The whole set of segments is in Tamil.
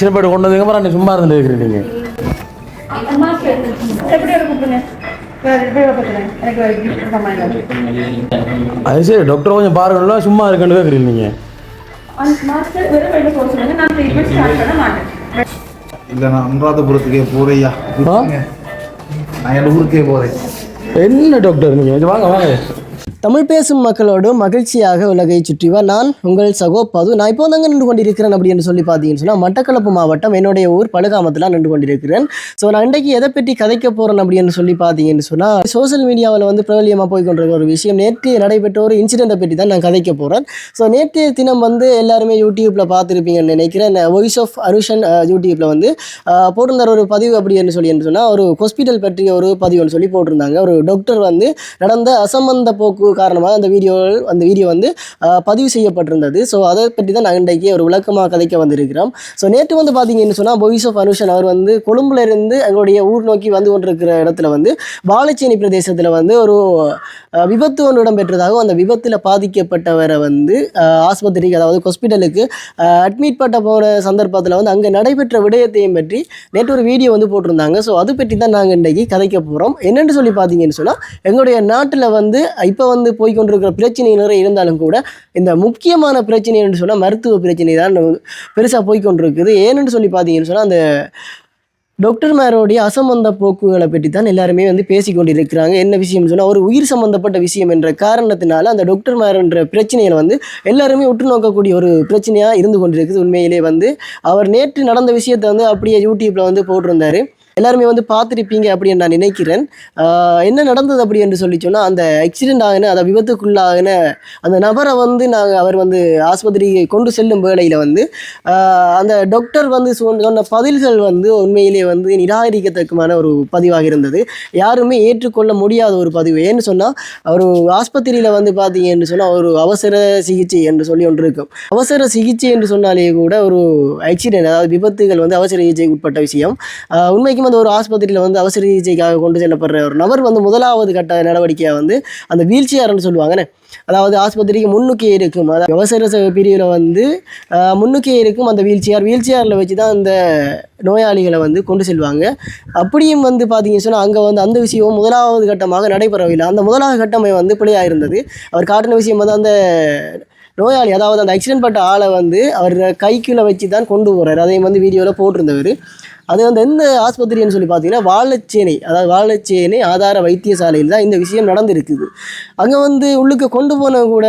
ஆக்சிடென்ட் போட்டு கொண்டு வந்தீங்க அப்புறம் சும்மா இருந்து இருக்கிறீங்க. அது சரி டாக்டர் கொஞ்சம் பாருங்களா சும்மா இருக்குன்னு கேட்குறீங்க நீங்கள் இல்லை நான் அனுராதபுரத்துக்கே போறையா? நான் என் ஊருக்கே போகிறேன் என்ன டாக்டர் நீங்கள் வாங்க வாங்க. தமிழ் பேசும் மக்களோடு மகிழ்ச்சியாக உலகை சுற்றி வா. நான் உங்கள் சகோ பது. நான் இப்போ தாங்க நின்று கொண்டிருக்கிறேன் அப்படின்னு சொல்லி பார்த்தீங்கன்னு சொன்னால் மட்டக்களப்பு மாவட்டம் என்னுடைய ஊர் பழுகாமத்தில் நின்று கொண்டிருக்கிறேன். ஸோ நான் இன்றைக்கு எதை பற்றி கதைக்க போகிறேன் அப்படின்னு சொல்லி பார்த்தீங்கன்னு சொன்னால் சோஷியல் மீடியாவில் வந்து பிரபலியமாக போய் கொண்டிருக்க ஒரு விஷயம் நேற்று நடைபெற்ற ஒரு இன்சிடெண்ட்டை பற்றி தான் நான் கதைக்க போகிறேன் ஸோ நேற்றைய தினம் வந்து எல்லாருமே யூடியூப்பில் பார்த்துருப்பீங்கன்னு நினைக்கிறேன். வாய்ஸ் ஆஃப் அனுஷன் யூடியூப்பில் வந்து போட்டிருந்தார் ஒரு பதிவு அப்படின்னு சொல்லி என்று சொன்னால் ஒரு ஹாஸ்பிட்டல் பற்றிய ஒரு பதிவுன்னு சொல்லி போட்டிருந்தாங்க. ஒரு டாக்டர் வந்து நடந்த அசம்பந்த போக்கு காரணமாக அந்த வீடியோ அந்த வீடியோ வந்து பதிவு செய்யப்பட்டிருந்தது. ஸோ அதை பற்றி தான் நான் இன்றைக்கு ஒரு விளக்கமாக கதைக்க வந்திருக்கிறோம். ஸோ நேற்று வந்து பார்த்தீங்கன்னு சொன்னால் பொய்ஸ் ஆஃப் அனுஷன் அவர் வந்து கொழும்புல இருந்து எங்களுடைய ஊர் நோக்கி வந்து கொண்டிருக்கிற இடத்துல வந்து வாழைச்சேனி பிரதேசத்தில் வந்து ஒரு விபத்து ஒன்று இடம்பெற்றதாகவும் அந்த விபத்தில் பாதிக்கப்பட்டவரை வந்து ஆஸ்பத்திரிக்கு அதாவது ஹாஸ்பிட்டலுக்கு அட்மிட் பண்ண போன சந்தர்ப்பத்தில் வந்து அங்கே நடைபெற்ற விடயத்தையும் பற்றி நேற்று ஒரு வீடியோ வந்து போட்டிருந்தாங்க. ஸோ அது பற்றி தான் நாங்கள் இன்றைக்கி கதைக்க போகிறோம் என்னென்னு சொல்லி பார்த்தீங்கன்னு சொன்னால் எங்களுடைய நாட்டில் வந்து இப்போ இப்போ வந்து போய் கொண்டிருக்கிற பிரச்சனை நிறைய இருந்தாலும் கூட இந்த முக்கியமான பிரச்சனை என்று சொன்னால் மருத்துவ பிரச்சனை தான் பெருசாக போய்கொண்டிருக்குது. ஏன்னு சொல்லி பார்த்தீங்கன்னு சொன்னால் அந்த டாக்டர்மாரோடைய அசம்பந்த போக்குகளை பற்றி தான் எல்லாருமே வந்து பேசி கொண்டிருக்கிறாங்க என்ன விஷயம் சொன்னால் ஒரு உயிர் சம்பந்தப்பட்ட விஷயம் என்ற காரணத்தினால அந்த டாக்டர்மார்ன்ற பிரச்சனைகளை வந்து எல்லாருமே உற்று நோக்கக்கூடிய ஒரு பிரச்சனையாக இருந்து கொண்டிருக்குது. உண்மையிலே வந்து அவர் நேற்று நடந்த விஷயத்தை வந்து அப்படியே யூடியூப்பில் வந்து போட்டிருந்தாரு. எல்லாருமே வந்து பார்த்துருப்பீங்க அப்படின்னு நான் நினைக்கிறேன். என்ன நடந்தது அப்படி என்று சொல்லி சொன்னால் அந்த ஆக்சிடென்ட் ஆகின அந்த விபத்துக்குள்ளாகின அந்த நபரை வந்து நாங்கள் அவர் வந்து ஆஸ்பத்திரிக்கு கொண்டு செல்லும் வேளையில் வந்து அந்த டாக்டர் வந்து சொன்ன பதில்கள் வந்து உண்மையிலே வந்து நிராகரிக்கத்தக்கமான ஒரு பதிவாக இருந்தது. யாருமே ஏற்றுக்கொள்ள முடியாத ஒரு பதிவு. ஏன்னு சொன்னால் ஒரு ஆஸ்பத்திரியில் வந்து பார்த்தீங்கன்னு சொன்னால் ஒரு அவசர சிகிச்சை என்று சொல்லி ஒன்று இருக்கும். அவசர சிகிச்சை என்று சொன்னாலே கூட ஒரு ஆக்சிடென்ட் அதாவது விபத்துகள் வந்து அவசர சிகிச்சைக்கு உட்பட்ட விஷயம். ஆஹ் உண்மைக்கும் அந்த ஒரு ஆஸ்பத்திரியில் வந்து அவசர சிகிச்சைக்காக கொண்டு செல்லப்படுற ஒரு நபர் வந்து முதலாவது கட்ட நடவடிக்கையாக வந்து அந்த வீல் சேர்னு சொல்லுவாங்கண்ணே அதாவது ஆஸ்பத்திரிக்கு முன்னுக்கே இருக்கும். அதாவது அவசர பிரிவில் வந்து முன்னுக்கே இருக்கும் அந்த வீல் சேர் வீல் சேரில் வச்சு தான் அந்த நோயாளிகளை வந்து கொண்டு செல்வாங்க. அப்படியும் வந்து பார்த்தீங்கன்னு சொன்னால் அங்கே வந்து அந்த விஷயம் முதலாவது கட்டமாக நடைபெறவில்லை. அந்த முதலாவது கட்டமை வந்து பிழையாக இருந்தது அவர் காட்டின விஷயம் வந்து அந்த நோயாளி அதாவது அந்த ஆக்சிடென்ட் பட்ட ஆளை வந்து அவர் கைக்குள்ளே வச்சு தான் கொண்டு போகிறார் அதையும் வந்து வீடியோவில் போட்டிருந்தவர். அது வந்து எந்த ஆஸ்பத்திரின்னு சொல்லி பார்த்தீங்கன்னா வாழைச்சேனை அதாவது வாழைச்சேனை ஆதார வைத்தியசாலையில் தான் இந்த விஷயம் நடந்திருக்குது. அங்கே வந்து உள்ளுக்கு கொண்டு போன கூட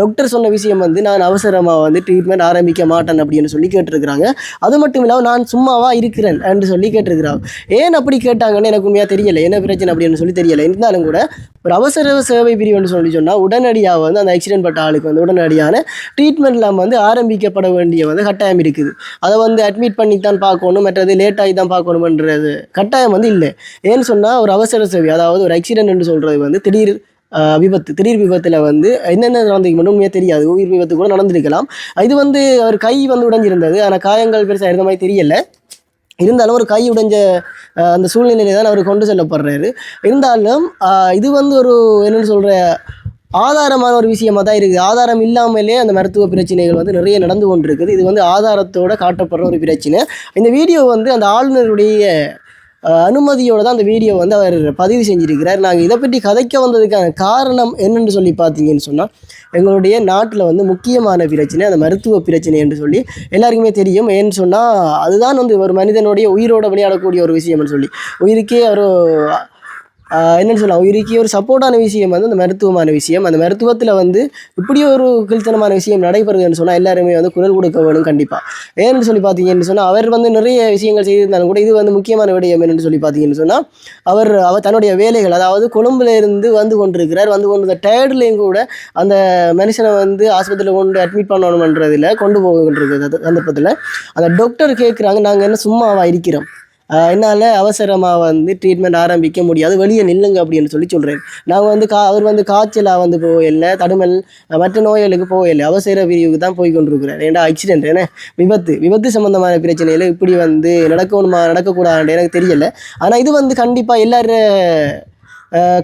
டாக்டர் சொன்ன விஷயம் வந்து நான் அவசரமாக வந்து ட்ரீட்மெண்ட் ஆரம்பிக்க மாட்டேன் அப்படின்னு சொல்லி கேட்டிருக்கிறாங்க. அது மட்டும் இல்லாமல் நான் சும்மாவாக இருக்கிறேன் என்று சொல்லி கேட்டிருக்கிறாங்க. ஏன் அப்படி கேட்டாங்கன்னு எனக்கு உண்மையாக தெரியலை. என்ன பிரச்சனை அப்படின்னு சொல்லி தெரியலை. இருந்தாலும் கூட ஒரு அவசர சேவை பிரிவுன்னு சொல்லி சொன்னால் உடனடியாக வந்து அந்த ஆக்சிடென்ட் பட்ட ஆளுக்கு வந்து உடனடியான ட்ரீட்மெண்ட்லாம் வந்து ஆரம்பிக்கப்பட வேண்டிய வந்து கட்டாயம் இருக்குது. அதை வந்து அட்மிட் பண்ணி தான் பார்க்கணும். மற்றது லேட்டாக ஆகி தான் பார்க்கணுமன்றது. கட்டாயம் வந்து இல்லை. ஏன்னு சொன்னால் ஒரு அவசர சேவை அதாவது ஒரு ஆக்சிடென்ட் என்று சொல்கிறது வந்து திடீர் விபத்து திடீர் விபத்தில் வந்து என்னென்ன நடந்துக்கு மட்டும் உண்மையாக தெரியாது. உயிர் விபத்து கூட நடந்திருக்கலாம். இது வந்து அவர் கை வந்து உடைஞ்சிருந்தது. ஆனால் காயங்கள் பெருசாக இருந்த மாதிரி தெரியலை. இருந்தாலும் ஒரு கை உடைஞ்ச அந்த சூழ்நிலையில தான் அவர் கொண்டு செல்லப்படுறாரு. இருந்தாலும் இது வந்து ஒரு என்னன்னு சொல்கிற ஆதாரமான ஒரு விஷயமா தான் இருக்குது. ஆதாரம் இல்லாமலே அந்த மருத்துவ பிரச்சனைகள் வந்து நிறைய நடந்து கொண்டிருக்குது. இது வந்து ஆதாரத்தோடு காட்டப்படுற ஒரு பிரச்சனை. இந்த வீடியோ வந்து அந்த ஆளுநருடைய அனுமதியோடு தான் அந்த வீடியோ வந்து அவர் பதிவு செஞ்சிருக்கிறார். நாங்கள் இதை பற்றி கதைக்க வந்ததுக்கான காரணம் என்னென்னு சொல்லி பார்த்தீங்கன்னு சொன்னால் எங்களுடைய நாட்டில் வந்து முக்கியமான பிரச்சனை அந்த மருத்துவ பிரச்சனை என்று சொல்லி எல்லாருக்குமே தெரியும். ஏன்னு சொன்னால் அதுதான் வந்து ஒரு மனிதனுடைய உயிரோட விளையாடக்கூடிய ஒரு விஷயம்னு சொல்லி. உயிருக்கே ஒரு என்னென்னு சொல்லலாம். உயிருக்கு ஒரு சப்போர்ட்டான விஷயம் வந்து அந்த மருத்துவமான விஷயம். அந்த மருத்துவத்தில் வந்து இப்படி ஒரு கீழ்த்தனமான விஷயம் நடைபெறுதுன்னு சொன்னால் எல்லாருமே வந்து குரல் கொடுக்க வேணும் கண்டிப்பாக ஏன்னு சொல்லி பார்த்தீங்கன்னு சொன்னால் அவர் வந்து நிறைய விஷயங்கள் செய்திருந்தாலும் கூட இது வந்து முக்கியமான விடயம் என்னென்னு சொல்லி பார்த்தீங்கன்னு சொன்னால் அவர் அவர் தன்னுடைய வேலைகள் அதாவது கொழும்புல இருந்து வந்து கொண்டிருக்கிறார். வந்து கொண்டு டயர்ட்லேயும் கூட அந்த மனுஷனை வந்து ஆஸ்பத்திரியில் கொண்டு அட்மிட் பண்ணணுன்றதில் கொண்டு போகின்றது சந்தர்ப்பத்தில். அந்த டாக்டர் கேட்குறாங்க நாங்கள் என்ன சும்மாவா இருக்கிறோம்? என்னால் அவசரமாக வந்து ட்ரீட்மெண்ட் ஆரம்பிக்க முடியாது வெளியே நில்லுங்க அப்படின்னு சொல்லி சொல்கிறேன் நாங்கள் வந்து கா அவர் வந்து காய்ச்சலாக வந்து போகலை தடுமல் மற்ற நோய்களுக்கு போகலை அவசர பிரிவுக்கு தான் போய் கொண்டிருக்கிறார். ஏன்டா ஆக்சிடென்ட் என்ன? விபத்து. விபத்து சம்மந்தமான பிரச்சனையில் இப்படி வந்து நடக்கணுமா நடக்கக்கூடாது எனக்கு தெரியலை. ஆனால் இது வந்து கண்டிப்பாக எல்லாரும்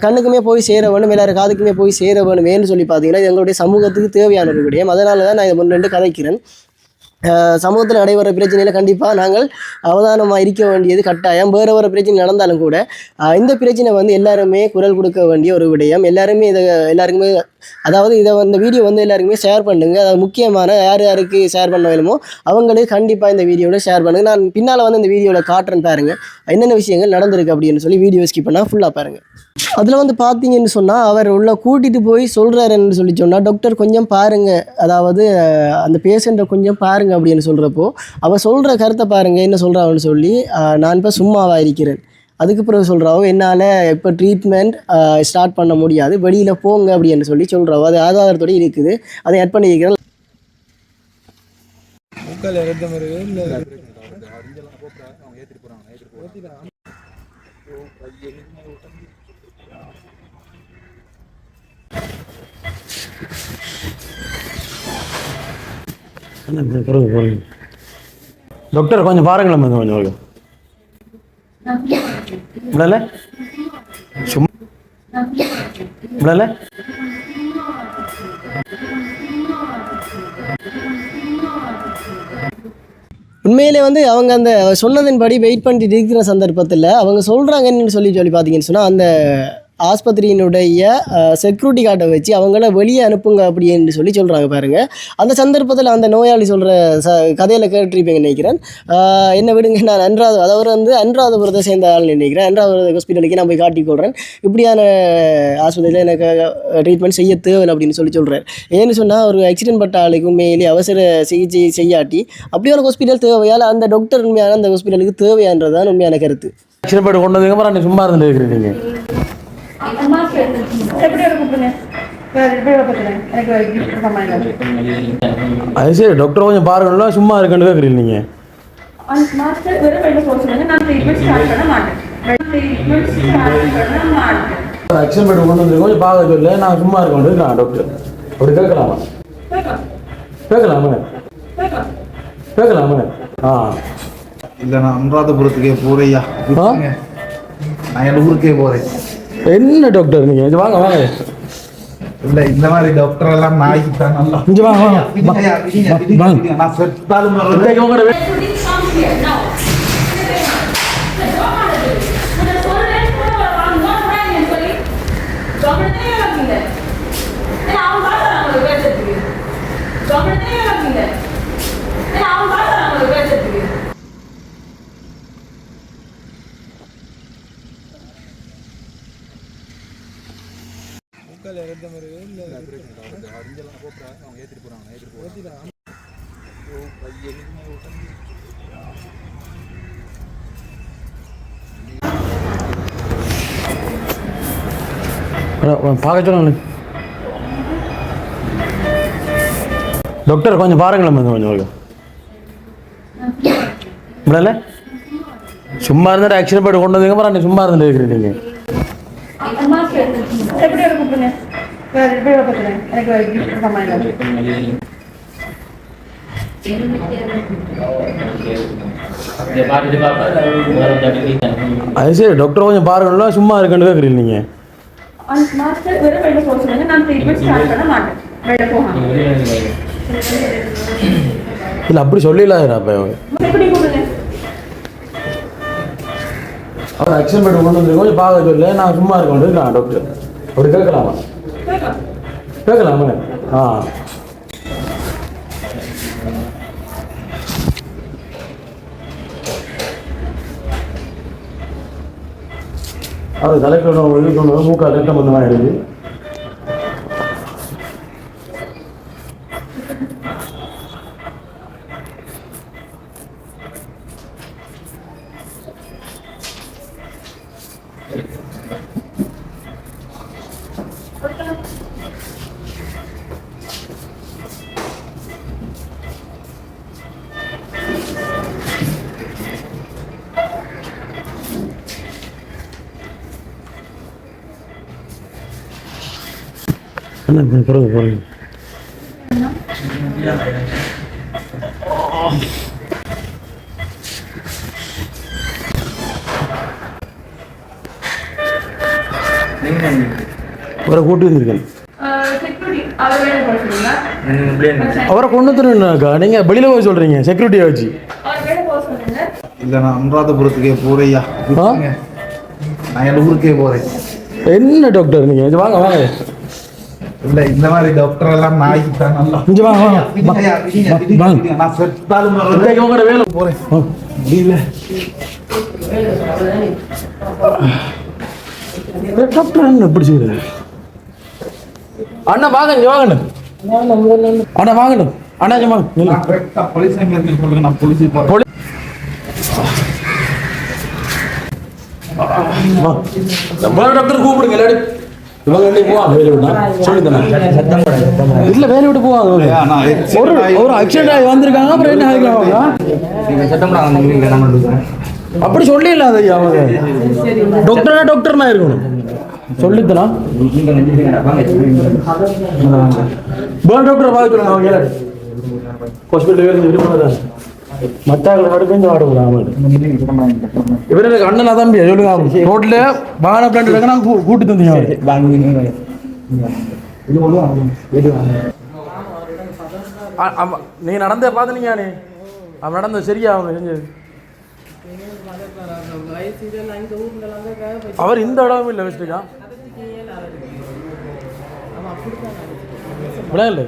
கண்ணுக்குமே போய் சேர வேணும் எல்லாரும் காதுக்குமே போய் சேர வேணுமேன்னு சொல்லி பார்த்தீங்கன்னா எங்களுடைய சமூகத்துக்கு தேவையான ஒரு விடயம். அதனால தான் நான் இதை ரெண்டு கதைக்கிறேன். சமூகத்தில் நடைபெற பிரச்சனையில் கண்டிப்பாக நாங்கள் அவதானமாக இருக்க வேண்டியது கட்டாயம். வேறு வேறு பிரச்சனை நடந்தாலும் கூட இந்த பிரச்சனை வந்து எல்லாருமே குரல் கொடுக்க வேண்டிய ஒரு விடயம். எல்லாருமே இதை எல்லாருக்குமே அதாவது இதை வந்து வீடியோ வந்து எல்லாருக்குமே ஷேர் பண்ணுங்க. அதாவது முக்கியமான யார் யாருக்கு ஷேர் பண்ண வேணுமோ அவங்களுக்கு கண்டிப்பாக இந்த வீடியோவில் ஷேர் பண்ணுங்க. நான் பின்னால் வந்து இந்த வீடியோவில் காட்டுறேன் பாருங்க. என்னென்ன விஷயங்கள் நடந்திருக்கு அப்படின்னு சொல்லி வீடியோ ஸ்கிப் பண்ணால் ஃபுல்லாக பாருங்கள் அதில் வந்து பார்த்தீங்கன்னு சொன்னால் அவர் உள்ள கூட்டிகிட்டு போய் சொல்கிறாருன்னு சொல்லி சொன்னால் டாக்டர் கொஞ்சம் பாருங்கள் அதாவது அந்த பேஷண்ட்டை கொஞ்சம் பாருங்கள் அப்படின்னு சொல்கிறப்போ அவள் சொல்கிற கருத்தை பாருங்கள் என்ன சொல்கிறான்னு சொல்லி நான் இப்போ சும்மாவாக இருக்கிறேன். அதுக்கு பிறகு சொல்கிறாவோ என்னால் இப்போ ட்ரீட்மெண்ட் ஸ்டார்ட் பண்ண முடியாது. வெளியில் போங்க அப்படின்னு சொல்லி சொல்கிறாவோ அது ஆதாரத்தோட இருக்குது. அதை ஆட் போறீங்க? டாக்டர் கொஞ்சம் பாருங்களேன் கொஞ்சம். விடல சும்மா. உண்மையிலே வந்து அவங்க அந்த சொன்னதின்படி வெயிட் பண்ணிட்டு இருக்கிற சந்தர்ப்பத்தில் அவங்க சொல்கிறாங்கன்னு சொல்லி சொல்லி பார்த்தீங்கன்னு சொன்னால் அந்த ஆஸ்பத்திரியினுடைய செக்யூரிட்டி கார்டை வச்சு அவங்கள வெளியே அனுப்புங்க அப்படின்னு சொல்லி சொல்கிறாங்க பாருங்கள் அந்த சந்தர்ப்பத்தில் அந்த நோயாளி சொல்கிற ச கதையில் கேட்டிருப்பீங்க நினைக்கிறேன். என்ன விடுங்க நான் அன்றாவது அதாவது வந்து அன்றாதபுரத்தை சேர்ந்த ஆள் நினைக்கிறேன். அன்றாவது ஹாஸ்பிட்டலுக்கு நான் போய் காட்டி இப்படியான ஆஸ்பத்திரியில் எனக்கு ட்ரீட்மெண்ட் செய்ய தேவை அப்படின்னு சொல்லி சொல்கிறார் ஏன்னு சொன்னால் ஒரு ஆக்சிடென்ட் பட்ட ஆளுக்கு உண்மையிலேயே அவசர சிகிச்சை செய்யாட்டி அப்படியான ஹாஸ்பிட்டல் தேவையால் அந்த டாக்டர் உண்மையான அந்த ஹாஸ்பிட்டலுக்கு தேவையான்றதுதான் உண்மையான கருத்து. ஆக்சிடென்ட் கொண்டு வந்ததுக்கு சும்மா இருந்துட்டு இருக்கிறீங்க. அது சரி டாக்டர் கொஞ்சம் பாருங்களா சும்மா இருக்குன்னு கேட்குறீங்க நீங்கள் நான் மாட்டேன் ஆக்சிடென்ட் கொண்டு வந்து கொஞ்சம் பார்க்க சொல்ல. நான் சும்மா இருக்கேன் டாக்டர் அப்படி கேட்கலாமா? கேட்கலாம்? கேட்கலாமே? ஆ. இல்ல நான் அனுராதபுரத்துக்கே போறையா? நான் என் ஊருக்கே போறேன். என்ன டாக்டர் நீங்கள் இது வாங்க வாங்க இல்ல இந்த மாதிரி டாக்டர் எல்லாம் நாய்க்கு தான் நல்லா இங்கே வாங்க வாங்க வாங்க. நான் செத்தாலும் வரல. இன்றைக்கு உங்களோட வே- Everything comes here. சொல்லி கவனத்தையே வைக்கல ஏன்னா அவன் பார்த்தாங்க அவங்க பேசுறதுக்கு கவனத்தையே வைக்கல ஏன்னா அவன் பார்த்தாங்க அவங்க பேசுறதுக்கு அட, வா, பார்க்க சொல்லுங்க டாக்டர் கொஞ்சம் பாருங்களேன் கொஞ்சம் கொஞ்சம் கொஞ்சம் இப்படில சும்மா இருந்துட்டு ஆக்சிடென்ட் போட்டு கொண்டு வந்ததுக்கு அப்புறம் நீ சும்மா இருந்துட்டு இருக்கிறீங்க எப்படி ஒரு கூப்பிடுங்க வேறு எப்படி பார்த்துக்கிறேன் எனக்கு ஒரு gift சமாளிங்க அது சரி டாக்டர் கொஞ்சம் பாருங்களா சும்மா இருக்குன்னு கேட்குறீங்க நீங்கள் இல்லை அப்படி சொல்லிடலாது அப்போ. அவர் ஆக்சிடென்ட் போட்டு கொண்டு வந்து கொஞ்சம் பார்க்க சொல்ல. நான் சும்மா இருக்கேன் டாக்டர் அப்படி கேட்கலாமா? கேட்கலாம் ஆ. அது தலைக்கணும் வெள்ளிக்கணும் மூக்கால் கட்டம் அந்த மாதிரி இருக்குது பிறகு போகிறீங்க ஒரு கூட்டி வந்திருக்கேன். அவர் அவரை கொண்டு வந்துருக்கா நீங்கள் வெளியில் போய் சொல்கிறீங்க செக்யூரிட்டியை வச்சு. அவர் இல்ல நான் அனுராதபுரத்துக்கே போறேயா ஆ? நான் என் ஊருக்கே போறேன். என்ன டாக்டர் நீங்கள் இது வாங்க வாங்க. இல்ல இந்த மாதிரி டாக்டர் எல்லாம் நாய்க்கு தான் நல்லா இங்கே வாங்க வாங்க. நான் செத்தாலும் உங்களோட வேலை முடியல டாக்டர் என்ன இப்படி செய்யுது அண்ணா வாங்க இங்கே வாங்க அண்ணா வாங்க அண்ணா இங்க வாங்க police station ல சொல்லுங்க நான் போறேன் போலீஸ். வேற டாக்டர் கூப்பிடுங்க எல்லாரும் இவங்க ரெண்டு போவாங்க வேலை விட்டா சொல்லி இல்ல வேலை விட்டு போவாங்க ஒரு. ஒரு ஆக்சிடென்ட் ஆகி வந்திருக்காங்க அப்புறம் என்ன ஆகிருக்காங்க அப்படி சொல்லிடலாம் அது அவங்க. டாக்டர்னா டாக்டர்னா இருக்கணும். சொல்லித்தலாம் பேர்ன் டாக்டர் பார்த்துக்கலாம் அவங்க. எல்லாரும் ஹாஸ்பிட்டல் விரும்புகிறதா விட கொஞ்சம் வாடக்கூடாது இவர் எனக்கு அண்ணனா தம்பி சொல்லுங்க. ரோட்ல வாகன பிளான் இருக்க நான் கூட்டு தந்தீங்க. நீங்க நடந்தே பார்த்துனீங்க நீ அவன் நடந்தது சரியா? அவங்க செஞ்சது. அவர் இந்த இடம் இல்லை வச்சுருக்கா விளையாடல.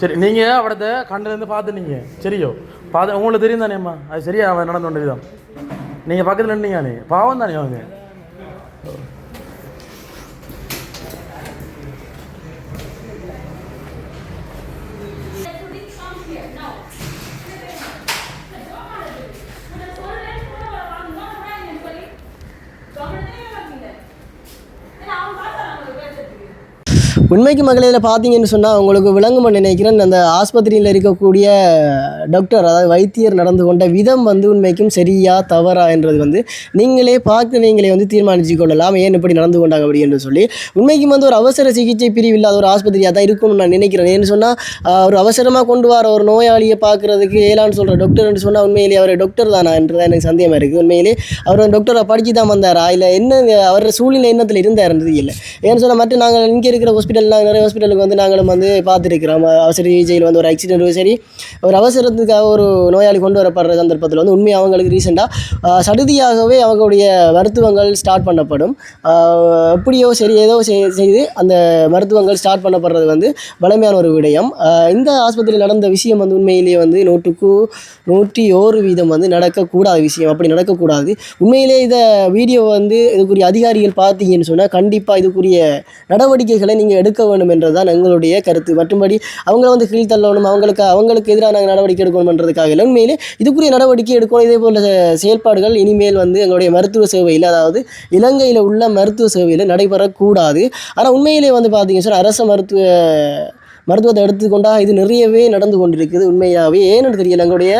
சரி நீங்கள் அவடத்த கண்ணுல இருந்து பார்த்துனீங்க சரியோ? பார்த்து உங்களுக்கு தெரியும் தானேம்மா அது சரியா அவன் நடந்து கொண்டதுதான் நீங்கள் பக்கத்தில் நின்றீங்க பாவம் தானே அவங்க உண்மைக்கு மகளிரில் பார்த்தீங்கன்னு சொன்னால் உங்களுக்கு விளங்குமென்னு நினைக்கிறேன். அந்த ஆஸ்பத்திரியில் இருக்கக்கூடிய டாக்டர் அதாவது வைத்தியர் நடந்து கொண்ட விதம் வந்து உண்மைக்கும் சரியா தவறா என்றது வந்து நீங்களே பார்த்து நீங்களே வந்து தீர்மானிச்சு கொள்ளலாம். ஏன் இப்படி நடந்து கொண்டாங்க அப்படி என்று சொல்லி. உண்மைக்கும் வந்து ஒரு அவசர சிகிச்சை பிரிவு இல்லாத ஒரு ஆஸ்பத்திரியாக தான் இருக்கும்னு நான் நினைக்கிறேன். ஏன்னு சொன்னால் ஒரு அவசரமாக கொண்டு வர ஒரு நோயாளியை பார்க்குறதுக்கு ஏலான்னு சொல்கிற டாக்டர்னு சொன்னால் உண்மையிலே அவர் டாக்டர் தானா என்றது எனக்கு சந்தேகமாக இருக்குது உண்மையிலே அவர் டாக்டரை படிச்சு தான் வந்தாரா? இல்லை என்ன அவர் சூழ்நிலை எண்ணத்தில் இருந்தாருன்றது இல்லை. ஏன்னு சொன்னால் மட்டும் நாங்கள் இங்கே இருக்கிற ஹாஸ்பிட்டல்லாம் நிறைய ஹாஸ்பிட்டலுக்கு வந்து நாங்களும் வந்து பார்த்துருக்கிறோம். அவசர சிகிச்சையில் வந்து ஒரு ஆக்சிடென்ட் சரி. ஒரு அவசரத்துக்காக ஒரு நோயாளி கொண்டு வரப்படுற சந்தர்ப்பத்தில் வந்து உண்மையாக அவங்களுக்கு ரீசெண்டாக சடுதியாகவே அவங்களுடைய மருத்துவங்கள் ஸ்டார்ட் பண்ணப்படும். எப்படியோ சரி ஏதோ செய்து அந்த மருத்துவங்கள் ஸ்டார்ட் பண்ணப்படுறது வந்து வலிமையான ஒரு விடயம். இந்த ஆஸ்பத்திரியில் நடந்த விஷயம் வந்து உண்மையிலேயே வந்து நூற்றுக்கு நூற்றி ஓரு வீதம் வந்து நடக்கக்கூடாத விஷயம். அப்படி நடக்கக்கூடாது. உண்மையிலே இதை வீடியோ வந்து இதுக்குரிய அதிகாரிகள் பார்த்தீங்கன்னு சொன்னால் கண்டிப்பாக இதுக்குரிய நடவடிக்கைகளை நீங்கள் எடுக்க வேண்டும் என்றுதான் எங்களுடைய கருத்து. மற்றும்படி அவங்கள வந்து கீழ் தள்ளணும் அவங்களுக்கு அவங்களுக்கு எதிராக நாங்கள் நடவடிக்கை எடுக்கணும்ன்றதுக்காக இல்லை. உண்மையிலே இதுக்குரிய நடவடிக்கை எடுக்கணும். இதே போல செயல்பாடுகள் இனிமேல் வந்து எங்களுடைய மருத்துவ சேவையில் அதாவது இலங்கையில் உள்ள மருத்துவ சேவையில் நடைபெறக்கூடாது. ஆனால் உண்மையிலே வந்து பார்த்தீங்கன்னா அரசு அரச மருத்துவ மருத்துவத்தை எடுத்துக்கொண்டா இது நிறையவே நடந்து கொண்டிருக்குது உண்மையாகவே ஏன்னு தெரியல எங்களுடைய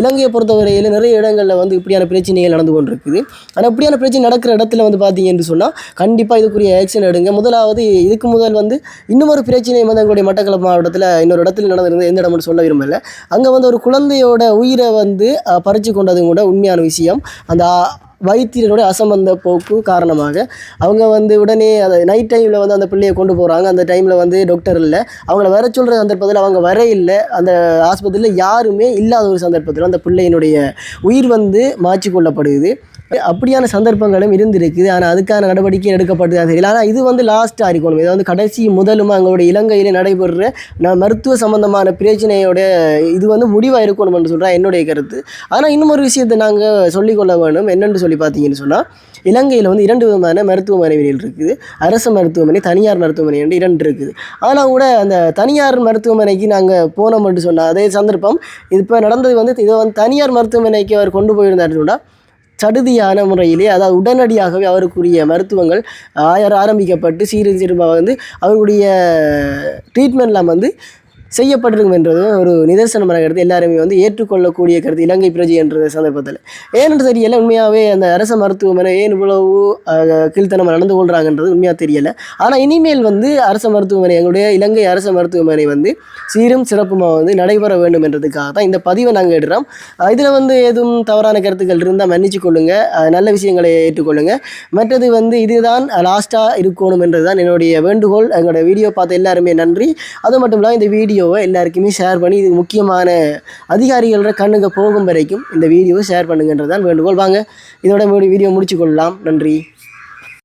இலங்கையை பொறுத்தவரையில் நிறைய இடங்களில் வந்து இப்படியான பிரச்சனைகள் நடந்து கொண்டிருக்குது. ஆனால் இப்படியான பிரச்சனை நடக்கிற இடத்துல வந்து பார்த்தீங்க என்று சொன்னால் கண்டிப்பாக இதுக்குரிய ஆக்ஷன் எடுங்க. முதலாவது இதுக்கு முதல் வந்து இன்னொரு ஒரு பிரச்சனை வந்து எங்களுடைய மட்டக்களப்பு மாவட்டத்தில் இன்னொரு இடத்துல நடந்திருந்தது எந்த இடம்னு சொல்ல விரும்பல. அங்கே வந்து ஒரு குழந்தையோட உயிரை வந்து பறிச்சு கொண்டதும் கூட உண்மையான விஷயம். அந்த வைத்தியருடைய அசம்பந்த போக்கு காரணமாக அவங்க வந்து உடனே அதை நைட் டைமில் வந்து அந்த பிள்ளையை கொண்டு போகிறாங்க அந்த டைமில் வந்து டாக்டர் இல்லை. அவங்கள வர சொல்கிற சந்தர்ப்பத்தில் அவங்க வர இல்லை. அந்த ஆஸ்பத்திரியில் யாருமே இல்லாத ஒரு சந்தர்ப்பத்தில் அந்த பிள்ளையினுடைய உயிர் வந்து மாற்றிக் கொள்ளப்படுது. அப்படியான சந்தர்ப்பங்களும் இருந்திருக்குது. ஆனால் அதுக்கான நடவடிக்கை எடுக்கப்பட்டு தெரியல ஆனால் இது வந்து லாஸ்ட்டாக இருக்கணும். இது வந்து கடைசி முதலும் அவங்களுடைய இலங்கையில் நடைபெறுற நான் மருத்துவ சம்பந்தமான பிரச்சனையோட இது வந்து முடிவாக இருக்கணும் என்று சொல்கிறா என்னுடைய கருத்து. ஆனால் இன்னொரு விஷயத்தை நாங்கள் சொல்லிக்கொள்ள வேணும். என்னென்னு சொல்லி பார்த்தீங்கன்னு சொன்னால் இலங்கையில் வந்து இரண்டு விதமான மருத்துவமனைகள் இருக்குது. அரசு மருத்துவமனை தனியார் மருத்துவமனை என்று இரண்டு இருக்குது. ஆனால் கூட அந்த தனியார் மருத்துவமனைக்கு நாங்கள் போனோம் என்று சொன்னால் அதே சந்தர்ப்பம் இது இப்போ நடந்தது வந்து இதை வந்து தனியார் மருத்துவமனைக்கு அவர் கொண்டு போயிருந்தாருன்னு சொன்னால் சடுதியான முறையிலே அதாவது உடனடியாகவே அவருக்குரிய மருத்துவங்கள் ஆயர் ஆரம்பிக்கப்பட்டு சீரும் திரும்ப வந்து அவருடைய ட்ரீட்மெண்ட்லாம் வந்து செய்யப்பட்டிருக்கும் என்றது ஒரு நிதர்சனமான கருத்து. எல்லாருமே வந்து ஏற்றுக்கொள்ளக்கூடிய கருத்து இலங்கை பிரஜை என்ற சந்தர்ப்பத்தில். ஏன்னு தெரியல உண்மையாகவே அந்த அரச மருத்துவமனை ஏன் இவ்வளவு கீழ்த்தனமாக நடந்து கொள்கிறாங்கன்றது உண்மையாக தெரியல. ஆனால் இனிமேல் வந்து அரச மருத்துவமனை எங்களுடைய இலங்கை அரச மருத்துவமனை வந்து சீரும் சிறப்புமாக வந்து நடைபெற வேண்டும் என்றதுக்காக தான் இந்த பதிவை நாங்கள் எடுறோம் இதில் வந்து எதுவும் தவறான கருத்துக்கள் இருந்தால் மன்னிச்சு கொள்ளுங்க. நல்ல விஷயங்களை ஏற்றுக்கொள்ளுங்க. மற்றது வந்து இதுதான் லாஸ்ட்டாக இருக்கணும் என்றது தான் என்னுடைய வேண்டுகோள். எங்களுடைய வீடியோ பார்த்த எல்லாருமே நன்றி. அது மட்டும் இல்லாமல் இந்த வீடியோ வீடியோவை எல்லாருக்குமே ஷேர் பண்ணி இது முக்கியமான அதிகாரிகளோட கண்ணுக்கு போகும் வரைக்கும் இந்த வீடியோவை ஷேர் பண்ணுங்கன்றதான் வேண்டுகோள். வாங்க இதோட வீடியோ முடிச்சு கொள்ளலாம் நன்றி.